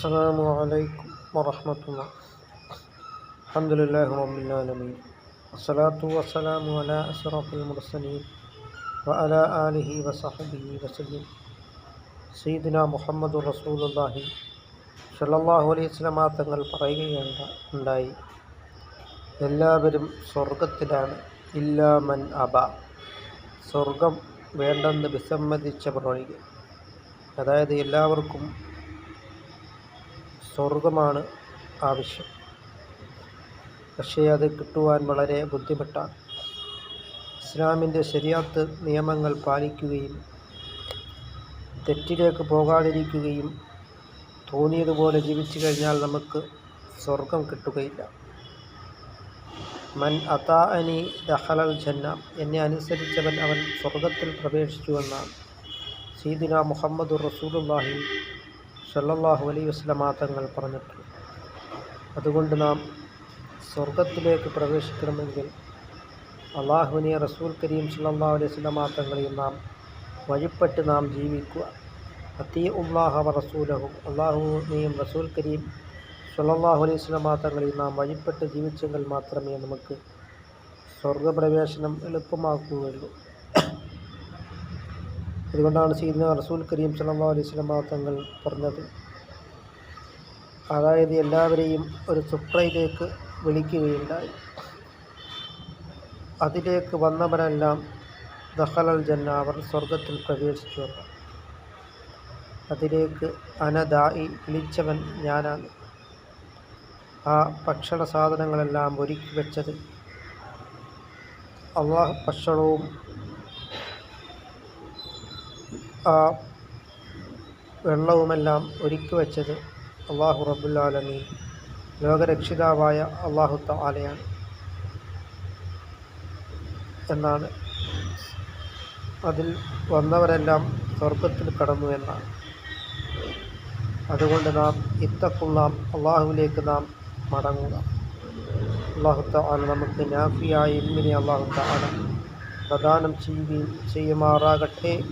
السلام عليكم ورحمة الله الحمد لله رب العالمين والصلاة والسلام على أشرف المرسلين وعلى آله وصحبه وسلم സീദിന മുഹമ്മദ് റസൂലുള്ളാഹി സല്ലല്ലാഹു അലൈഹി വസല്ലമ തങ്ങൾ പറയുകയുണ്ട ഉണ്ടായി എല്ലാവരും സ്വർഗത്തിലാണ് ഇല്ലാമൻ അബ സ്വർഗം വേണ്ടെന്ന് വിസമ്മതിച്ചവർ ഒഴികെ അതായത് എല്ലാവർക്കും സ്വർഗമാണ് ആവശ്യം. പക്ഷേ അത് കിട്ടുവാൻ വളരെ ബുദ്ധിമുട്ടാണ്. ഇസ്ലാമിന്റെ ശരിയാത്ത് നിയമങ്ങൾ പാലിക്കുകയും തെറ്റിലേക്ക് പോകാതിരിക്കുകയും തോന്നിയതുപോലെ ജീവിച്ചു കഴിഞ്ഞാൽ നമുക്ക് സ്വർഗം കിട്ടുകയില്ല. മൻ അതാ അനി ദഹലൽ ജന്ന എന്നെ അനുസരിച്ചവൻ അവൻ സ്വർഗത്തിൽ പ്രവേശിച്ചുവെന്നാണ് സീദിന മുഹമ്മദ് റസൂലുള്ളാഹി സല്ലല്ലാഹു അലൈ വസല്ലമ തങ്ങൾ പറഞ്ഞിട്ടുണ്ട്. അതുകൊണ്ട് നാം സ്വർഗത്തിലേക്ക് പ്രവേശിക്കണമെങ്കിൽ അള്ളാഹുവിനെ റസൂൽ കരീം സല്ലല്ലാഹു അലൈഹി വസല്ലമ തങ്ങളെയും നാം വഴിപ്പെട്ട് നാം ജീവിക്കുക. അത്തീ ഉള്ളാഹ റസൂലഹും. അള്ളാഹുവിനെയും റസൂൽ കരീം സല്ലല്ലാഹു അലൈഹി വസല്ലമ തങ്ങളെയും നാം വഴിപ്പെട്ട് ജീവിച്ചെങ്കിൽ മാത്രമേ നമുക്ക് സ്വർഗപ്രവേശനം എളുപ്പമാക്കുകയുള്ളൂ. അതുകൊണ്ടാണ് സീദന റസൂൽ കരീം സല്ലല്ലാഹു അലൈഹി വസല്ലമ തങ്ങൾ പറഞ്ഞത്. അതായത് എല്ലാവരെയും ഒരു സുപ്രയിലേക്ക് വിളിക്കുകയുണ്ടായി. അതിലേക്ക് വന്നവരെല്ലാം ദഹലൽ ജന്ന അവർ സ്വർഗത്തിൽ പ്രവേശിച്ചു അതിലേക്ക് അനദായി വിളിച്ചവൻ ഞാനാണ്. ആ ഭക്ഷണ സാധനങ്ങളെല്ലാം ഒരുക്കി വെച്ചത്. അള്ളാഹ് ഭക്ഷണവും ആ വെള്ളവുമെല്ലാം ഒരുക്കി വച്ചത് അള്ളാഹു റബുല്ലാലമീൻ ലോകരക്ഷിതാവായ അള്ളാഹു താലയാണ് എന്നാണ്. അതിൽ വന്നവരെല്ലാം സ്വർഗത്തിൽ കടന്നു എന്നാണ്. അതുകൊണ്ട് നാം ഇത്തക്കുള്ളാം അള്ളാഹുവിലേക്ക് നാം മടങ്ങുക. അള്ളാഹു താല നമുക്ക് നാഫിയായ ഇൽമിനെ അള്ളാഹു താല പ്രദാനം ചെയ്യുകയും ചെയ്യുമാറാകട്ടെ.